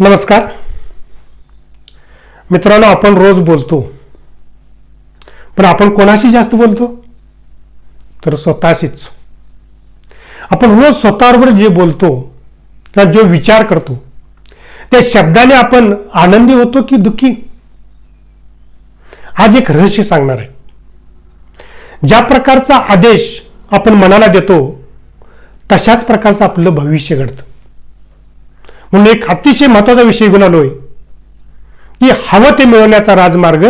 नमस्कार. मित्रांनो आपण रोज बोलतो. पण आपण कोणाशी जास्त बोलतो? तर स्वतःशीच. आपण रोज स्वतःबरोबर जे बोलतो किंवा जो विचार करतो त्या शब्दाने आपण आनंदी होतो की दुःखी? आज एक रहस्य सांगणार आहे. ज्या प्रकारचा आदेश आपण मनाला देतो तशाच प्रकारचं आपलं भविष्य घडतं. म्हणून एक अतिशय महत्त्वाचा विषय घेऊन आहे की हवं ते मिळवण्याचा राजमार्ग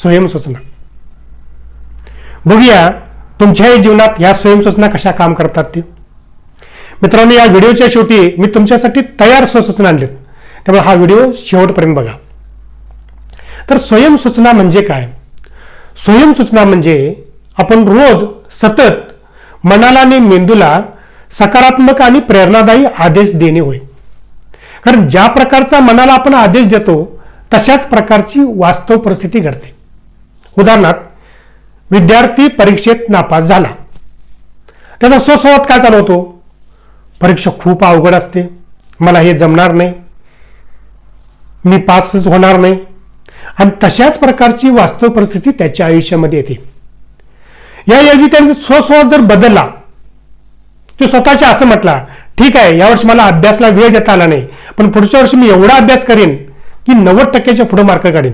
स्वयंसूचना. बघूया तुमच्याही जीवनात या स्वयंसूचना कशा काम करतात ते. मित्रांनो या व्हिडिओच्या शेवटी मी तुमच्यासाठी तयार स्वसूचना आणलेत. त्यामुळे हा व्हिडिओ शेवटपर्यंत बघा. तर स्वयंसूचना म्हणजे काय? स्वयंसूचना म्हणजे आपण रोज सतत मनाला आणि मेंदूला सकारात्मक आणि प्रेरणादायी आदेश देणे होय. कारण ज्या प्रकारचा मनाला आपण आदेश देतो तशाच प्रकारची वास्तव परिस्थिती घडते. उदाहरणार्थ विद्यार्थी परीक्षेत नापास झाला. त्याचा स्वस्वत काय चालवतो परीक्षा खूप अवघड असते. मला हे जमणार नाही. मी पासच होणार नाही. आणि तशाच प्रकारची वास्तव परिस्थिती त्याच्या आयुष्यामध्ये येते. याऐवजी त्यांनी स्वस्वत जर बदलला तो स्वतःच्या असं म्हटला ठीक आहे यावर्षी मला अभ्यासला वेळ देता आला नाही पण पुढच्या वर्षी मी एवढा अभ्यास करेन की नव्वद टक्क्याच्या पुढे मार्क काढेन.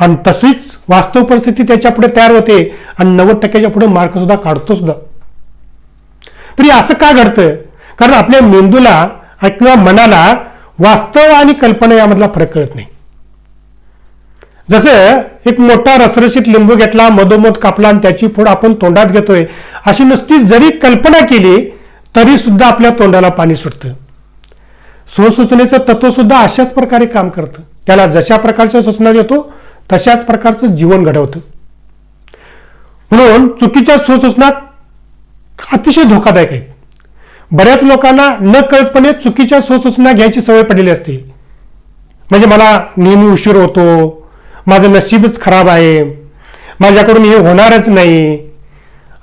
आणि तशीच वास्तव परिस्थिती त्याच्या पुढे तयार होते आणि नव्वद टक्क्याच्या पुढे मार्क सुद्धा काढतो सुद्धा. तरी असं का घडतं कारण आपल्या मेंदूला किंवा मनाला वास्तव आणि कल्पना यामधला फरक कळत नाही. जसं एक मोठा रसरशीत लिंबू घेतला मधोमध कापला आणि त्याची फोड आपण तोंडात घेतोय अशी नुसती जरी कल्पना केली तरी सुद्धा आपल्या तोंडाला पाणी सुटतं. स्वसूचनेचं तत्व सुद्धा अशाच प्रकारे काम करतं. त्याला जशा प्रकारच्या सूचना देतो तशाच प्रकारचं जीवन घडवतं. म्हणून चुकीच्या स्वसूचना अतिशय धोकादायक आहेत. बऱ्याच लोकांना न कळतपणे चुकीच्या स्वसूचना घ्यायची सवय पडलेली असते. म्हणजे मला नेहमी उशीर होतो माझं नशीबच खराब आहे माझ्याकडून हे होणारच नाही.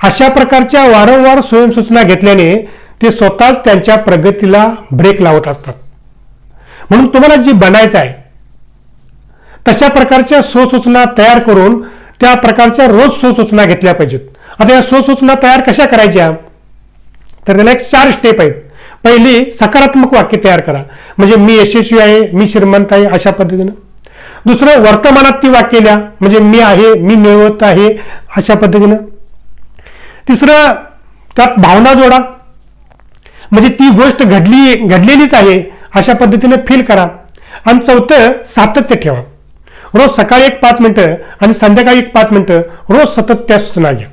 अशा प्रकारच्या वारंवार स्वयंसूचना घेतल्याने ते स्वतःच त्यांच्या प्रगतीला ब्रेक लावत असतात. म्हणून तुम्हाला जी बनायचं आहे तशा प्रकारच्या स्वसूचना तयार करून त्या प्रकारच्या रोज स्वसूचना घेतल्या पाहिजेत. आता या स्वसूचना तयार कशा करायच्या? तर त्याला एक चार स्टेप आहेत. पहिली सकारात्मक वाक्य तयार करा. म्हणजे मी यशस्वी आहे मी श्रीमंत आहे अशा पद्धतीनं. दुसरं वर्तमानात ती वाक्य लिहा. म्हणजे मी आहे मी मिळवत आहे अशा पद्धतीनं. तिसरं त्यात भावना जोडा. म्हणजे ती गोष्ट घडली घडलेलीच आहे अशा पद्धतीने फील करा. आणि चौथं सातत्य ठेवा. रोज सकाळी एक पाच मिनिटं आणि संध्याकाळी एक पाच मिनिटं रोज सतत त्या सूचना घ्या.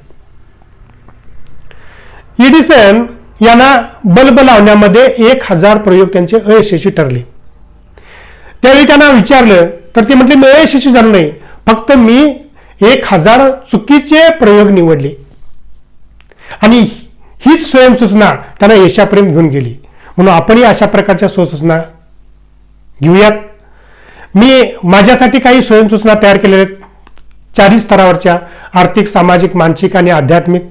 एडिसन यांना बल्ब लावण्यामध्ये एक हजार प्रयोग त्यांचे अयशस्वी ठरले. त्यावेळी त्यांना विचारलं तर ते म्हटले मी अयशस्वी झालो नाही. फक्त मी एक हजार चुकीचे प्रयोग निवडले. आणि हीच स्वयंसूचना त्यांना यशापर्यंत घेऊन गेली. म्हणून आपणही अशा प्रकारच्या स्वसूचना घेऊयात. मी माझ्यासाठी काही स्वयंसूचना तयार केलेल्या आहेत. चारही स्तरावरच्या आर्थिक सामाजिक मानसिक आणि आध्यात्मिक.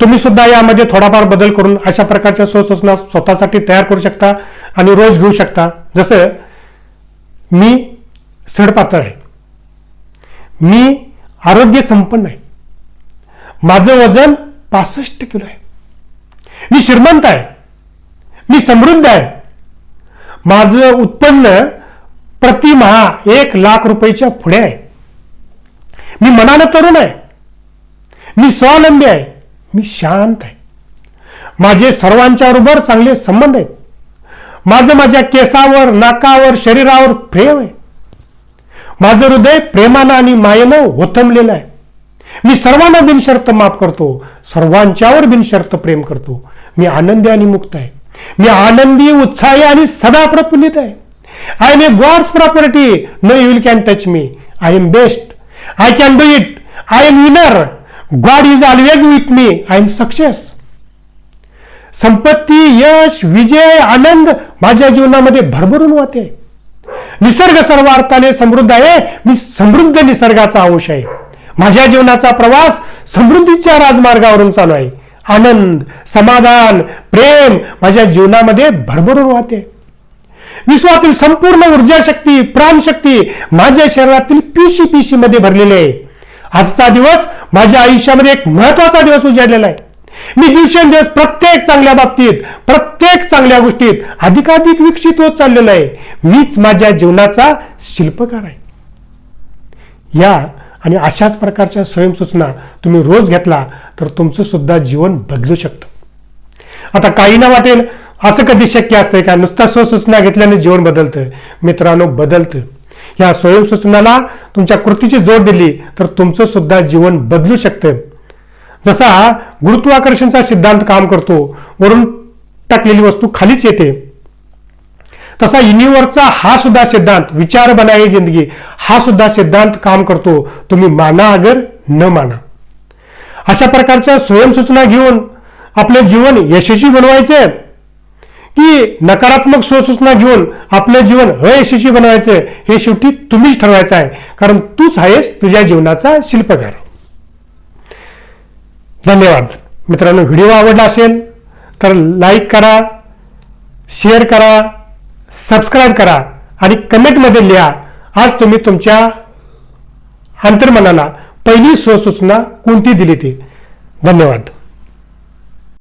तुम्ही सुद्धा यामध्ये थोडाफार बदल करून अशा प्रकारच्या स्वसूचना स्वतःसाठी तयार करू शकता आणि रोज घेऊ शकता. जसं मी सडपातळ आहे. मी आरोग्य संपन्न आहे. माझं वजन पासष्ट किलो आहे. मी श्रीमंत आहे. मी समृद्ध आहे. माझं उत्पन्न प्रतिमहा एक लाख रुपयाच्या पुढे आहे. मी मनानं तरुण आहे. मी स्वावलंबी आहे. मी शांत आहे. माझे सर्वांच्या बरोबर चांगले संबंध आहेत. माझं माझ्या केसावर नाकावर शरीरावर प्रेम आहे. माझं हृदय प्रेमानं आणि मायेनं ओथंबलेलं आहे. मी सर्वांना बिनशर्त माफ करतो सर्वांच्यावर बिनशर्त प्रेम करतो. मी आनंदी आणि मुक्त आहे. मी आनंदी उत्साही आणि सदा प्रफुल्लित आहे. I am a God's property no you will can touch me I am best I can do it I am winner God is always with me I am success संपत्ती यश विजय आनंद माझ्या जीवनामध्ये भरभरून वाहते. निसर्ग सर्व अर्थाने समृद्ध आहे. मी समृद्ध निसर्गाचा अंश आहे. माझ्या जीवनाचा प्रवास समृद्धीच्या राजमार्गावरून चालू आहे. आनंद समाधान प्रेम माझ्या जीवनामध्ये भरभरून वाहते. विश्वातील संपूर्ण ऊर्जा शक्ती प्राणशक्ती माझ्या शरीरातील पिशी पिशी मध्ये भरलेली आहे. आजचा दिवस माझ्या आयुष्यामध्ये एक महत्त्वाचा दिवस उजाडलेला आहे. मी दिवसेंदिवस प्रत्येक चांगल्या बाबतीत प्रत्येक चांगल्या गोष्टीत अधिकाधिक विकसित होत चाललेलो आहे. मीच माझ्या जीवनाचा शिल्पकार आहे. या आणि अशाच प्रकारच्या स्वयंसूचना तुम्ही रोज घेतला तर तुमचं सुद्धा जीवन बदलू शकतं. आता काही ना वाटेल असं कधी शक्य असतंय का? नुसता स्वसूचना घेतल्याने जीवन बदलतं मित्रांनो बदलतं या स्वयंसूचनाला तुमच्या कृतीची जोड दिली तर तुमचं सुद्धा जीवन बदलू शकतं जसा गुरुत्वाकर्षणचा सिद्धांत काम करतो वरून टाकलेली वस्तू खालीच येते. तसा युनिवर्सचा हा सुद्धा सिद्धांत विचार बनाई जिंदगी हा सुद्धा सिद्धांत काम करतो. तुम्ही माना अगर न माना. अशा प्रकारच्या स्वयंसूचना घेऊन आपलं जीवन यशस्वी बनवायचे. की नकारात्मक स्वसूचना घेऊन आपलं जीवन अयशस्वी बनवायचं हे शेवटी तुम्हीच ठरवायचं आहे. कारण तूच आहेस तुझ्या जीवनाचा शिल्पकार. धन्यवाद. मित्रांनो व्हिडिओ आवडला असेल तर लाईक करा शेअर करा सबस्क्राईब करा आणि कमेंटमध्ये लिहा. आज तुम्ही तुमच्या अंतर्मनाला पहिली स्वसूचना कोणती दिली ती? धन्यवाद.